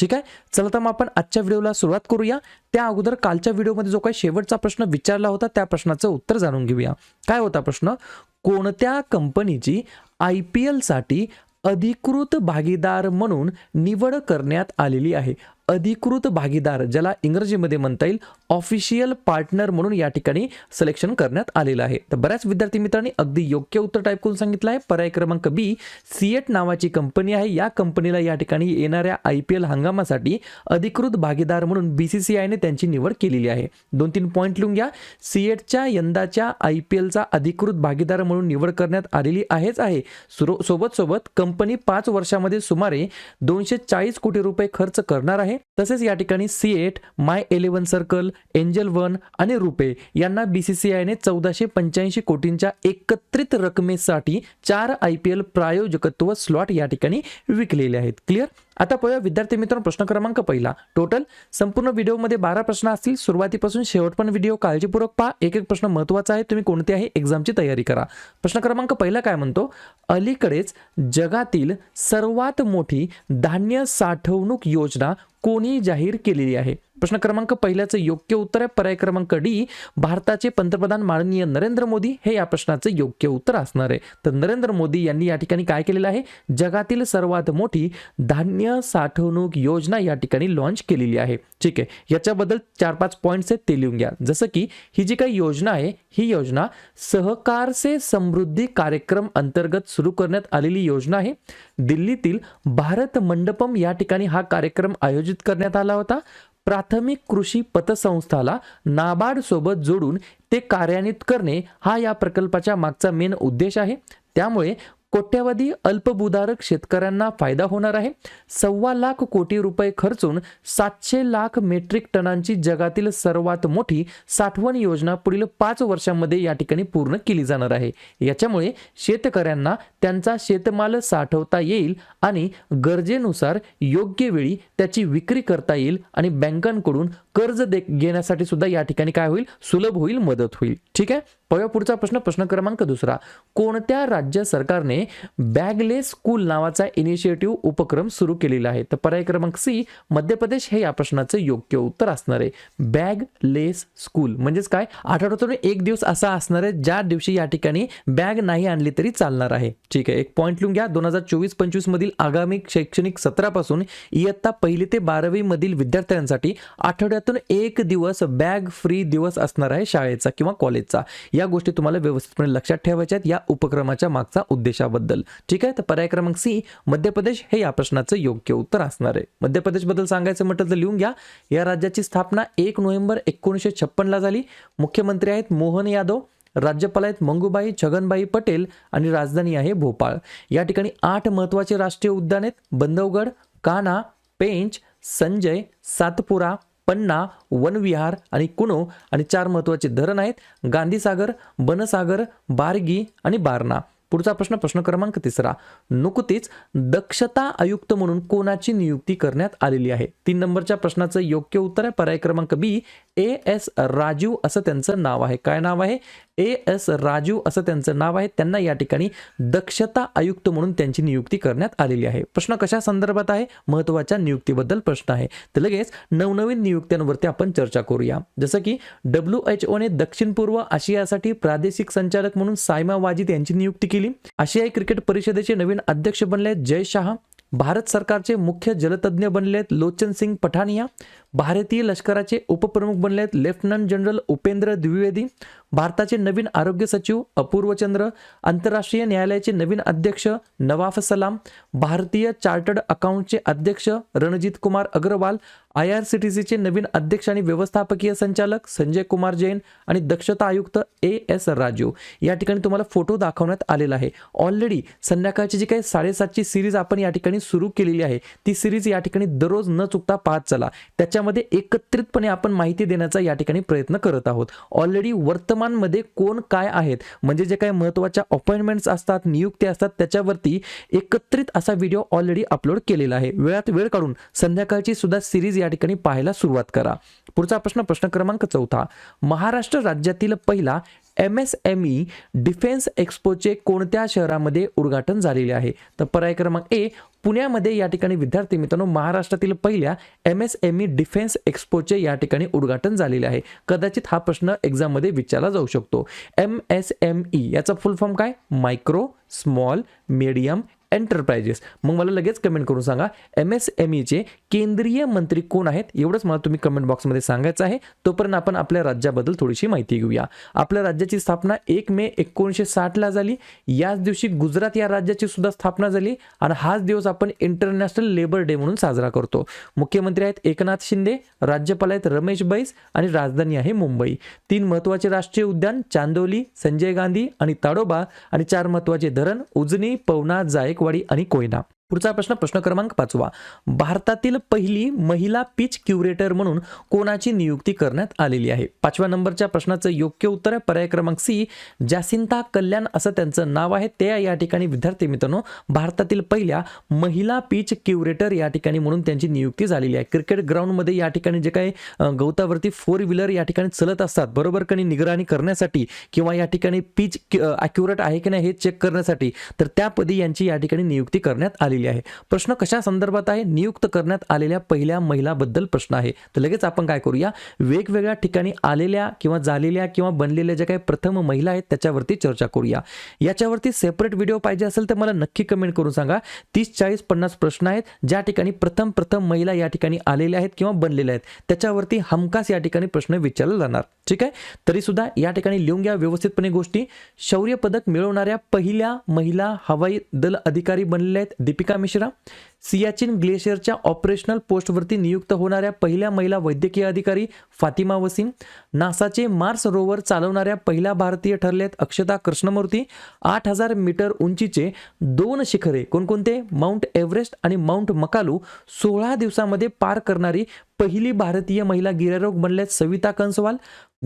ठीक आहे? चला तर मग आपण आजच्या व्हिडिओला सुरुवात करूया. त्या अगोदर कालच्या व्हिडिओमध्ये जो काही शेवटचा प्रश्न विचारला होता त्या प्रश्नाचं उत्तर जाणून घेऊया. काय होता प्रश्न? कोणत्या कंपनीची आय पी एलसाठी अधिकृत भागीदार म्हणून निवड करण्यात आलेली आहे? अधिकृत भागीदार ज्याला इंग्रजीमध्ये म्हणता येईल ऑफिशियल पार्टनर म्हणून या ठिकाणी सिलेक्शन करण्यात आलेलं आहे. तर बऱ्याच विद्यार्थी मित्रांनी अगदी योग्य उत्तर टाईप करून सांगितलं आहे. पर्याय क्रमांक बी सीएट नावाची कंपनी आहे. या कंपनीला या ठिकाणी येणाऱ्या आय पी एल हंगामासाठी अधिकृत भागीदार म्हणून बी सी सी आयने त्यांची निवड केलेली आहे. दोन तीन पॉईंट लिहून घ्या. सीएटच्या यंदाच्या आय पी एलचा अधिकृत भागीदार म्हणून निवड करण्यात आलेली आहेच आहे. सुरो सोबत सोबत कंपनी पाच वर्षामध्ये सुमारे दोनशे चाळीस कोटी रुपये खर्च करणार आहे. तसेच या ठिकाणी CEAT my eleven circle angel one आणि रुपे यांना बीसीसीआयने चौदाशे पंच्याऐंशी कोटींच्या एकत्रित रकमेसाठी चार आय पी एल प्रायोजकत्व स्लॉट या ठिकाणी विकलेले आहेत. क्लिअर आता पाहूया विद्यार्थी मित्रांनो प्रश्न क्रमांक पहिला. टोटल संपूर्ण व्हिडिओमध्ये बारा प्रश्न असतील. सुरुवातीपासून शेवट पण व्हिडिओ काळजीपूर्वक पहा. एक एक प्रश्न महत्त्वाचा आहे. तुम्ही कोणते आहे? एक्झामची तयारी करा. प्रश्न क्रमांक पहिला काय म्हणतो? अलीकडेच जगातील सर्वात मोठी धान्य साठवणूक योजना कोणी जाहीर केलेली आहे? प्रश्न क्रमांक पहिल्याचं योग्य उत्तर आहे. पर्याय क्रमांक डी भारताचे पंतप्रधान माननीय नरेंद्र मोदी हे या प्रश्नाचं योग्य उत्तर असणार आहे. तर नरेंद्र मोदी यांनी या ठिकाणी काय केलेलं आहे? जगातील सर्वात मोठी धान्य साठवणूक योजना या ठिकाणी लॉन्च केलेली आहे. ठीक आहे. याच्याबद्दल चार पाच पॉईंट्स आहेत ते लिहून घ्या. जसं की ही जी काही योजना आहे ही योजना सहकार से समृद्धी कार्यक्रम अंतर्गत सुरू करण्यात आलेली योजना आहे. दिल्लीतील भारत मंडपम या ठिकाणी हा कार्यक्रम आयोजित करण्यात आला होता. प्राथमिक कृषी पतसंस्थाला नाबार्ड सोबत जोडून ते कार्यान्वित करणे हा या प्रकल्पाच्या मागचा मेन उद्देश आहे. त्यामुळे कोट्यवधी अल्पभूधारक शेतकऱ्यांना फायदा होणार आहे. सव्वा लाख कोटी रुपये खर्चून सातशे लाख मेट्रिक टनांची जगातील सर्वात मोठी साठवण योजना पुढील पाच वर्षांमध्ये या ठिकाणी पूर्ण केली जाणार आहे. याच्यामुळे शेतकऱ्यांना त्यांचा शेतमाल साठवता येईल आणि गरजेनुसार योग्य वेळी त्याची विक्री करता येईल आणि बँकांकडून कर्ज दे घेण्यासाठी सुद्धा या ठिकाणी काय होईल? सुलभ होईल मदत होईल. ठीक आहे? पळ्या पुढचा प्रश्न प्रश्न क्रमांक दुसरा. कोणत्या राज्य सरकारने बॅगलेस स्कूल नावाचा इनिशिएटिव्ह उपक्रम सुरू केलेला आहे? तर पर्याय क्रमांक सी मध्य प्रदेश हे या प्रश्नाचं योग्य उत्तर असणार आहे. बॅगलेस स्कूल म्हणजेच काय? आठवड्यातून एक दिवस असा असणार आहे ज्या दिवशी या ठिकाणी बॅग नाही आणली तरी चालणार आहे. ठीक आहे? एक पॉईंट लिहून घ्या. दोन हजार चोवीस पंचवीस मधील आगामी शैक्षणिक सत्रापासून इयत्ता पहिली ते बारावी मधील विद्यार्थ्यांसाठी आठवड्यातून एक दिवस बॅग फ्री दिवस असणार आहे शाळेचा किंवा कॉलेजचा या गोष्टी तुम्हाला व्यवस्थितपणे लक्षात ठेवायच्या आहेत या उपक्रमाच्या मागचा उद्देशाबद्दल. ठीक आहे? तर पर्याय क्रमांक सी मध्य प्रदेश हे या प्रश्नाचं योग्य उत्तर असणार आहे. मध्य प्रदेशबद्दल सांगायचं म्हटलं तर लिहून घ्या. या राज्याची स्थापना एक नोव्हेंबर एकोणीसशे छप्पनला झाली. मुख्यमंत्री आहेत मोहन यादव राज्यपाल आहेत मंगूबाई छगनबाई पटेल आणि राजधानी आहे भोपाळ. या ठिकाणी आठ महत्त्वाचे राष्ट्रीय उद्यान आहेत. बंधवगड कान्हा पेंच संजय सातपुरा पन्ना वनविहार आणि कुनो आणि चार महत्त्वाचे धरण आहेत. गांधीसागर बनसागर बारगी आणि बारणा. पुढचा प्रश्न प्रश्न क्रमांक तिसरा. नुकतीच दक्षता आयुक्त म्हणून कोणाची नियुक्ती करण्यात आलेली आहे? तीन नंबरच्या प्रश्नाचं योग्य उत्तर आहे. पर्याय क्रमांक बी ए एस राजीव असं त्यांचं नाव आहे. काय नाव आहे? ए एस राजीव असं त्यांचं नाव आहे. त्यांना या ठिकाणी दक्षता आयुक्त म्हणून त्यांची नियुक्ती करण्यात आलेली आहे. प्रश्न कशा संदर्भात आहे? महत्त्वाच्या नियुक्तीबद्दल प्रश्न आहे. तर लगेच नवनवीन नियुक्त्यांवरती आपण चर्चा करूया. जसं की डब्ल्यू एच ओने दक्षिण पूर्व आशियासाठी प्रादेशिक संचालक म्हणून सायमा वाजिद यांची नियुक्ती केली. आशियाई क्रिकेट परिषदेचे नवीन अध्यक्ष बनले जय शहा. भारत सरकारचे मुख्य जलतज्ञ बनलेत लोचन सिंग पठानिया. भारतीय लष्कराचे उपप्रमुख बनलेत लेफ्टनंट जनरल उपेंद्र द्विवेदी. भारताचे नवीन आरोग्य सचिव अपूर्वचंद्र आंतरराष्ट्रीय न्यायालयाचे नवीन अध्यक्ष नवाफ सलाम. भारतीय चार्टर्ड अकाउंटचे अध्यक्ष Ranjit Kumar Agrawal. I R C T सीचे नवीन अध्यक्ष आणि व्यवस्थापकीय संचालक संजय कुमार जैन आणि दक्षता आयुक्त ए एस राजू. या ठिकाणी तुम्हाला फोटो दाखवण्यात आलेला आहे. ऑलरेडी संध्याकाळची जी काही साडेसातची सिरीज आपण या ठिकाणी सुरू केलेली आहे ती सिरीज या ठिकाणी दररोज न चुकता पाहत चला. त्याच्यामध्ये एकत्रितपणे आपण माहिती देण्याचा या ठिकाणी प्रयत्न करत आहोत. ऑलरेडी वर्तमानमध्ये कोण काय आहेत म्हणजे जे काही महत्त्वाच्या अपॉइंटमेंट्स असतात नियुक्ती असतात त्याच्यावरती एकत्रित असा व्हिडिओ ऑलरेडी अपलोड केलेला आहे. वेळात वेळ काढून संध्याकाळची सुद्धा सिरीज या ठिकाणी पाहायला सुरुवात करा. पुढचा प्रश्न प्रश्न क्रमांक चौथा. महाराष्ट्र राज्यातील पहिला M S M E defence एक्स्पोचे कोणत्या शहरामध्ये उद्घाटन झालेले आहे? तर पर्याय क्रमांक ए पुण्यामध्ये या ठिकाणी विद्यार्थी मित्रांनो महाराष्ट्रातील पहिल्या M S M E defence एक्सपोचे या ठिकाणी उद्घाटन झालेले आहे. कदाचित हा प्रश्न एक्झाममध्ये विचारला जाऊ शकतो. एम एस एम ई याचा फुल फॉर्म काय? मायक्रो स्मॉल मीडियम एंटरप्राइजेस मग मला लगेच कमेंट करून सांगा एम एस एम ईचे केंद्रीय मंत्री कोण आहेत? एवढंच मला तुम्ही कमेंट बॉक्समध्ये सांगायचं आहे. तोपर्यंत आपण आपल्या राज्याबद्दल थोडीशी माहिती घेऊया. आपल्या राज्याची स्थापना एक मे एकोणीसशे साठला झाली. याच दिवशी गुजरात या राज्याची सुद्धा स्थापना झाली. आणि हाच दिवस आपण इंटरनॅशनल लेबर डे म्हणून साजरा करतो. मुख्यमंत्री आहेत एकनाथ शिंदे राज्यपाल आहेत रमेश बैस आणि राजधानी आहे मुंबई. तीन महत्त्वाचे राष्ट्रीय उद्यान चांदोली संजय गांधी आणि ताडोबा. आणि चार महत्त्वाचे धरण उजनी पवना 役割ありこいな。पुढचा प्रश्न प्रश्न क्रमांक पाचवा. भारतातील पहिली महिला पिच क्युरेटर म्हणून कोणाची नियुक्ती करण्यात आलेली आहे? पाचव्या नंबरच्या प्रश्नाचं योग्य उत्तर आहे पर्याय क्रमांक सी जासिंता कल्याण असं त्यांचं नाव आहे. ते या ठिकाणी विद्यार्थी मित्रांनो भारतातील पहिल्या महिला पिच क्युरेटर या ठिकाणी म्हणून त्यांची नियुक्ती झालेली आहे. क्रिकेट ग्राउंडमध्ये या ठिकाणी जे काही गवतावरती फोर व्हीलर या ठिकाणी चलत असतात. बरोबर कणी निगराणी करण्यासाठी किंवा या ठिकाणी पिच अॅक्युरेट आहे की नाही हे चेक करण्यासाठी तर त्यापदी यांची या ठिकाणी नियुक्ती करण्यात आलेली आहे. प्रश्न कशा संदर्भात आहे? नियुक्त करण्यात आलेल्या पहिल्या महिलाबद्दल प्रश्न आहे. तर लगेच आपण काय करूया? वेगवेगळ्या ठिकाणी आलेल्या किंवा झालेल्या किंवा बनलेल्या ज्या काही प्रथम महिला आहेत त्याच्यावरती चर्चा करूया. याच्यावरती सेपरेट व्हिडिओ पाहिजे असेल तर मला नक्की कमेंट करून सांगा. तीस चाळीस पन्नास प्रश्न आहेत. ज्या ठिकाणी प्रथम प्रथम महिला या ठिकाणी आलेल्या आहेत किंवा बनलेल्या आहेत त्याच्यावरती हमखास या ठिकाणी प्रश्न विचारला जाणार. ठीक आहे? तरी सुद्धा या ठिकाणी लिहून घ्या व्यवस्थितपणे गोष्टी. शौर्य पदक मिळवणाऱ्या पहिल्या महिला हवाई दल अधिकारी बनलेल्या आहेत दीपिका मिश्रा सियाचिन ग्लेशियरच्या ऑपरेशनल पोस्टवरती नियुक्त होणाऱ्या पहिल्या महिला वैद्यकीय अधिकारी फातिमा वसीम नासाचे मार्स रोवर चालवणाऱ्या पहिल्या भारतीय ठरले आहेत अक्षता कृष्णमूर्ती आठ हजार मीटर उंचीचे दोन शिखरे कोणकोणते? माउंट एव्हरेस्ट आणि माउंट मकालू सोळा दिवसामध्ये पार करणारी पहिली भारतीय महिला गिर्यारोग बनल्यात सविता कंसवाल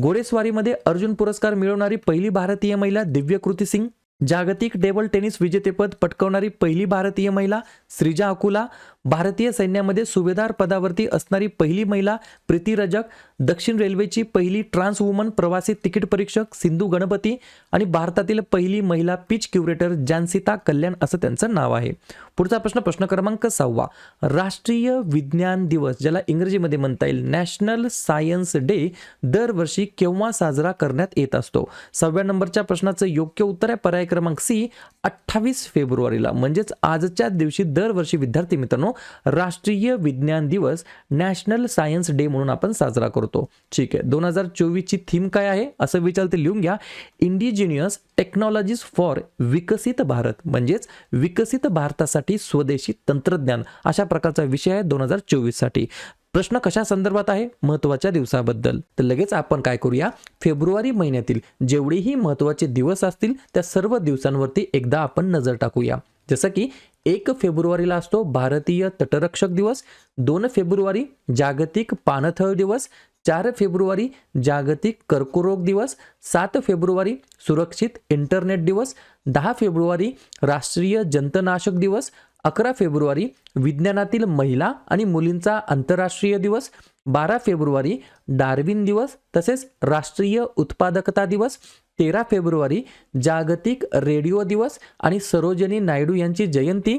घोडेस्वारीमध्ये अर्जुन पुरस्कार मिळवणारी पहिली भारतीय महिला दिव्यकृती सिंग जागतिक टेबल टेनिस विजेतेपद पटकावणारी पहिली भारतीय महिला श्रीजा अकुला भारतीय सैन्यामध्ये सुभेदार पदावरती असणारी पहिली महिला प्रीती रजक दक्षिण रेल्वेची पहिली ट्रान्स वुमन प्रवासी तिकीट परीक्षक सिंधू गणपती आणि भारतातील पहिली महिला पिच क्युरेटर जानसिता कल्याण असं त्यांचं नाव आहे. पुढचा प्रश्न प्रश्न क्रमांक सहावा. राष्ट्रीय विज्ञान दिवस ज्याला इंग्रजीमध्ये म्हणता येईल नॅशनल सायन्स डे दरवर्षी केव्हा साजरा करण्यात येत असतो? सहाव्या नंबरच्या प्रश्नाचं योग्य उत्तर आहे पर्याय क्रमांक सी अठ्ठावीस फेब्रुवारीला. म्हणजेच आजच्या दिवशी दरवर्षी विद्यार्थी मित्रांनो राष्ट्रीय विज्ञान दिवस नॅशनल सायन्स डे म्हणून आपण साजरा करतो. ठीक आहे दोन हजार चोवीसची थीम काय आहे? असं विचार ते लिहून घ्या. इंडिजिनियस टेक्नॉलॉजीज फॉर विकसित भारत म्हणजेच विकसित भारतासाठी स्वदेशी तंत्रज्ञान अशा प्रकारचा विषय आहे दोन हजार चोवीससाठी. प्रश्न कशा संदर्भात आहे? महत्त्वाच्या दिवसाबद्दल. तर लगेच आपण काय करूया? फेब्रुवारी महिन्यातील जेवढेही महत्त्वाचे दिवस असतील त्या सर्व दिवसांवरती एकदा आपण नजर टाकूया. जसं की एक फेब्रुवारीला असतो भारतीय तटरक्षक दिवस दोन फेब्रुवारी जागतिक पाणथळ दिवस चार फेब्रुवारी जागतिक कर्करोग दिवस सात फेब्रुवारी सुरक्षित इंटरनेट दिवस दहा फेब्रुवारी राष्ट्रीय जंतनाशक दिवस अकरा फेब्रुवारी विज्ञानातील महिला आणि मुलींचा आंतरराष्ट्रीय दिवस बारा फेब्रुवारी डार्विन दिवस तसेच राष्ट्रीय उत्पादकता दिवस तेरा फेब्रुवारी जागतिक रेडिओ दिवस आणि सरोजनी नायडू यांची जयंती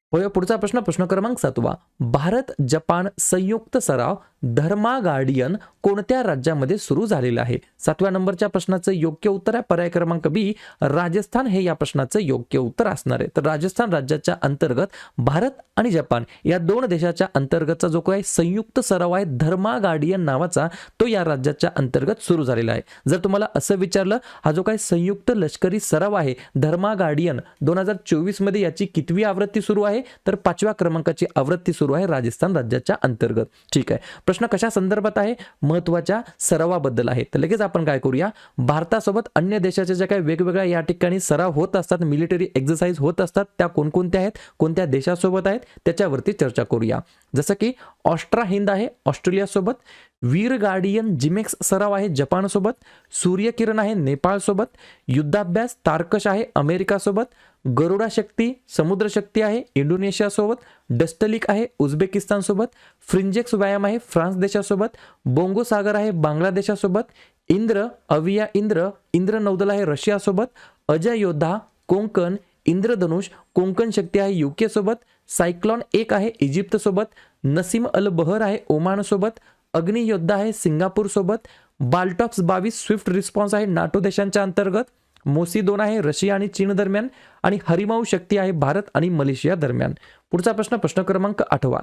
होय पुढचा प्रश्न प्रश्न क्रमांक सातवा. भारत जपान संयुक्त सराव धर्मा गार्डियन कोणत्या राज्यामध्ये सुरू झालेला आहे? सातव्या नंबरच्या प्रश्नाचं योग्य उत्तर आहे. पर्याय क्रमांक बी राजस्थान हे या प्रश्नाचं योग्य उत्तर असणार आहे. तर राजस्थान राज्याच्या अंतर्गत भारत आणि जपान या दोन देशाच्या अंतर्गतचा जो काही संयुक्त सराव आहे धर्मा गार्डियन नावाचा तो या राज्याच्या अंतर्गत सुरू झालेला आहे. जर तुम्हाला असं विचारलं हा जो काही संयुक्त लष्करी सराव आहे धर्मा गार्डियन दोन हजार चोवीसमध्ये याची कितवी आवृत्ती सुरू आहे? तर पाचव्या क्रमांकाची आवृत्ती सुरू आहे राजस्थान राज्याच्या अंतर्गत. ठीक आहे. प्रश्न कशा संदर्भात आहे? महत्त्वाच्या सरावाबद्दल आहे. तर लगेच आपण काय करूया? भारतासोबत अन्य देशाच्या ज्या काही वेगवेगळ्या या ठिकाणी सराव होत असतात मिलिटरी एक्झरसाइज होत असतात त्या कोणकोणत्या आहेत? कोणत्या देशासोबत आहेत? त्याच्यावरती चर्चा करूया. जसं की ऑस्ट्रा हिंद आहे ऑस्ट्रेलियासोबत. वीर गार्डियन जिमेक्स सराव आहे जपानसोबत. सूर्यकिरण आहे नेपाळसोबत. युद्धाभ्यास तारकश आहे अमेरिकासोबत. गरुडा शक्ती समुद्र शक्ती आहे इंडोनेशियासोबत डस्टलिक आहे उझबेकिस्तानसोबत फ्रिंजेक्स व्यायाम आहे फ्रान्स देशासोबत बोंगो सागर आहे बांगलादेशासोबत इंद्र अविया इंद्र इंद्र नौदल आहे रशियासोबत अजय योद्धा कोंकण इंद्रधनुष कोंकण शक्ती आहे युके सोबत सायक्लॉन एक आहे इजिप्त सोबत नसीम अल बहर आहे ओमान सोबत अग्नियोद्धा आहे सिंगापूर सोबत बावीस स्विफ्ट रिस्पॉन्स आहे नाटो देशांच्या अंतर्गत मोसी दोन आहे रशिया आणि चीन दरम्यान आणि हरिमाऊ शक्ती आहे भारत आणि मलेशिया दरम्यान. पुढचा प्रश्न प्रश्न क्रमांक आठवा.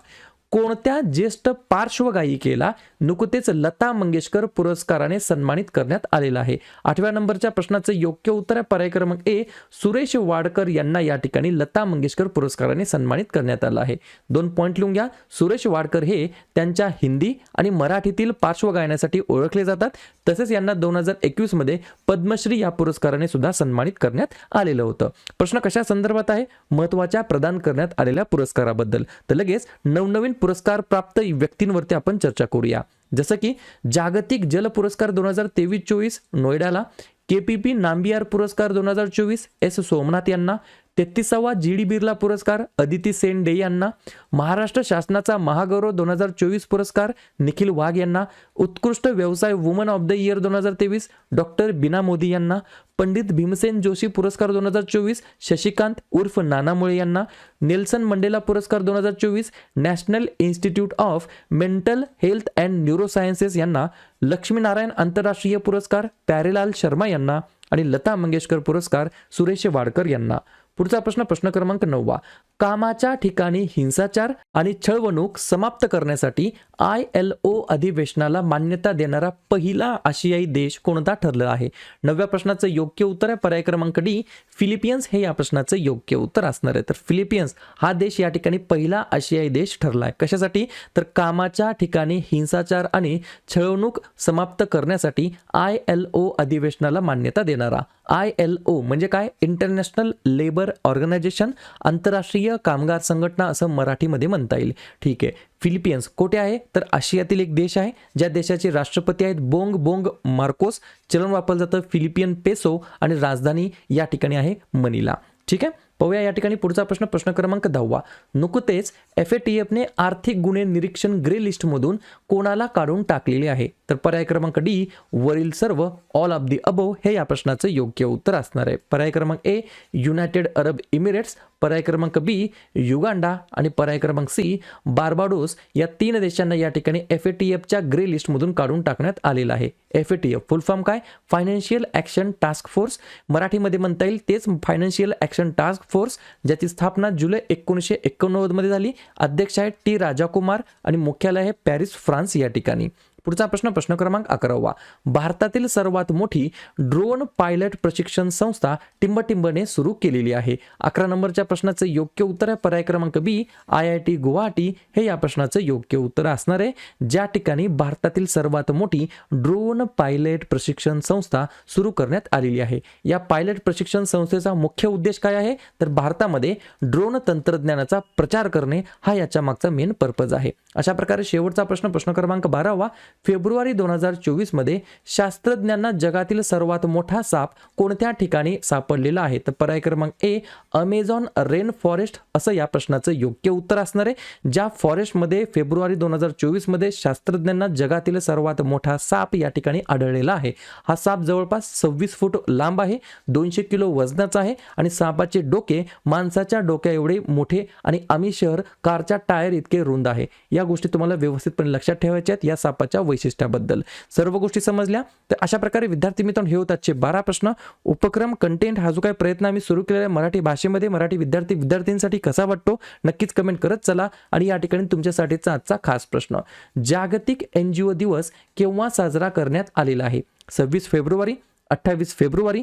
कोणत्या ज्येष्ठ पार्श्वगायिकेला नुकतेच लता मंगेशकर पुरस्काराने सन्मानित करण्यात आलेला आहे? आठव्या नंबरच्या प्रश्नाचं योग्य उत्तर आहे पर्याय क्रमांक ए सुरेश वाडकर यांना या ठिकाणी लता मंगेशकर पुरस्काराने सन्मानित करण्यात आलं आहे. दोन पॉईंट लिहून घ्या. सुरेश वाडकर हे त्यांच्या हिंदी आणि मराठीतील पार्श्वगायनासाठी ओळखले जातात. तसेच यांना दोन हजार एकवीसमध्ये पद्मश्री या पुरस्काराने सुद्धा सन्मानित करण्यात आलेलं होतं. प्रश्न कशा संदर्भात आहे? महत्त्वाच्या प्रदान करण्यात आलेल्या पुरस्काराबद्दल. तर लगेच नवनवीन पुरस्कार प्राप्त व्यक्तींवरती आपण चर्चा करूया. जसं की जागतिक जल पुरस्कार दोन हजार तेवीस चोवीस नोएडाला केपीपी नांबियार पुरस्कार दोन हजार चोवीस एस. सोमनाथ यांना तेहतीसावा जी डी बिर्ला पुरस्कार अदिती सेन डे यांना महाराष्ट्र शासनाचा महागौरव दोन हजार चोवीस पुरस्कार निखिल वाघ यांना उत्कृष्ट व्यवसाय वुमन ऑफ द इयर दोन हजार तेवीस डॉक्टर बिना मोदी यांना पंडित भीमसेन जोशी पुरस्कार दोन हजार चोवीस शशिकांत उर्फ नानामुळे यांना नेल्सन मंडेला पुरस्कार दोन हजार चोवीस national institute of mental health and neurosciences यांना लक्ष्मीनारायण आंतरराष्ट्रीय पुरस्कार प्यारेलाल शर्मा यांना आणि लता मंगेशकर पुरस्कार सुरेश वाडकर यांना. पुढचा प्रश्न प्रश्न क्रमांक नववा. कामाच्या ठिकाणी हिंसाचार आणि छळवणूक समाप्त करण्यासाठी आय एल ओ अधिवेशनाला मान्यता देणारा पहिला आशियाई देश कोणता ठरला आहे? नव्या प्रश्नाचं योग्य उत्तर आहे पर्याय क्रमांक डी. फिलिपियन्स हे या प्रश्नाचं योग्य उत्तर असणार आहे. तर फिलिपियन्स हा देश या ठिकाणी पहिला आशियाई देश ठरला आहे. कशासाठी? तर कामाच्या ठिकाणी हिंसाचार आणि छळवणूक समाप्त करण्यासाठी आय एल ओ अधिवेशनाला मान्यता देणारा. आय एल ओ म्हणजे काय? इंटरनॅशनल लेबर ऑर्गनायझेशन आंतरराष्ट्रीय कामगार संघटना असं मराठीमध्ये म्हणता येईल. ठीक आहे. फिलिपियन्स कोठे आहे? तर आशियातील एक देश आहे ज्या देशाचे राष्ट्रपती आहेत बोंग बोंग मार्कोस. चलन वापरलं जातं फिलिपियन पेसो आणि राजधानी या ठिकाणी आहे मनिला. ठीक आहे? पाहूया या ठिकाणी पुढचा प्रश्न प्रश्न क्रमांक दहावा. नुकतेच एफ ए टी एफने आर्थिक गुन्हे निरीक्षण ग्रे लिस्टमधून कोणाला काढून टाकलेले आहे? तर पर्याय क्रमांक डी वरील सर्व ऑल ऑफ दी अबोव हे या प्रश्नाचं योग्य उत्तर असणार आहे. पर्याय क्रमांक ए युनायटेड अरब इमिरेट्स पर्याय क्रमांक बी युगांडा आणि पर्याय क्रमांक सी बार्बाडोस या तीन देशांना या ठिकाणी एफ ए टी एफच्या ग्रे लिस्टमधून काढून टाकण्यात आलेलं आहे. F A T F full form काय? फायनान्शियल ॲक्शन टास्क फोर्स मराठीमध्ये म्हणता येईल तेच फायनान्शियल ॲक्शन टास्क फोर्स ज्याची स्थापना जुलै एकोणीसशे एकोणनव्वदमध्ये झाली. अध्यक्ष आहेत टी. राजाकुमार आणि मुख्यालय आहे पॅरिस फ्रान्स या ठिकाणी. पुढचा प्रश्न प्रश्न क्रमांक अकरावा. भारतातील सर्वात मोठी ड्रोन पायलट प्रशिक्षण संस्था टिंबटिंबने सुरू केलेली आहे. अकरा नंबरच्या प्रश्नाचं योग्य उत्तर आहे पर्याय क्रमांक B I I T Guwahati हे या प्रश्नाचं योग्य उत्तर असणार आहे. ज्या ठिकाणी भारतातील सर्वात मोठी ड्रोन पायलट प्रशिक्षण संस्था सुरू करण्यात आलेली आहे. या पायलट प्रशिक्षण संस्थेचा मुख्य उद्देश काय आहे? तर भारतामध्ये ड्रोन तंत्रज्ञानाचा प्रचार करणे हा याच्या मागचा मेन पर्पज आहे. अशा प्रकारे शेवटचा प्रश्न प्रश्न क्रमांक बारावा. फेब्रुवारी दोन हजार चोवीसमध्ये शास्त्रज्ञांना जगातील सर्वात मोठा साप कोणत्या ठिकाणी सापडलेला आहे? तर पर्याय क्रमांक ए अमेझॉन रेन फॉरेस्ट असं या प्रश्नाचं योग्य उत्तर असणार आहे. ज्या फॉरेस्टमध्ये फेब्रुवारी दोन हजार चोवीसमध्ये शास्त्रज्ञांना जगातील सर्वात मोठा साप या ठिकाणी आढळलेला आहे. हा साप जवळपास सव्वीस फूट लांब आहे दोनशे किलो वजनाचा आहे आणि सापाचे डोके माणसाच्या डोक्या एवढे मोठे आणि आम्ही शहर कारच्या टायर इतके रुंद आहे. या गोष्टी तुम्हाला व्यवस्थितपणे लक्षात ठेवायच्या आहेत. या सापाच्या वैशिष्ट्याबद्दल? सर्व गोष्टी समजल्या? तर अशा प्रकारे विद्यार्थी मित्रांनो हे होतातचे आजचे बारा प्रश्न. उपक्रम कंटेंट हा जो काही प्रयत्न आम्ही सुरू केलेला आहे मराठी भाषेमध्ये मराठी विद्यार्थी विद्यार्थ्यांसाठी कसा वाटतो? नक्कीच कमेंट करत चला आणि या ठिकाणी तुमच्यासाठीचा आजचा खास प्रश्न. जागतिक एन जी ओ दिवस केव्हा साजरा करण्यात आलेला आहे? सव्वीस फेब्रुवारी अठ्ठावीस फेब्रुवारी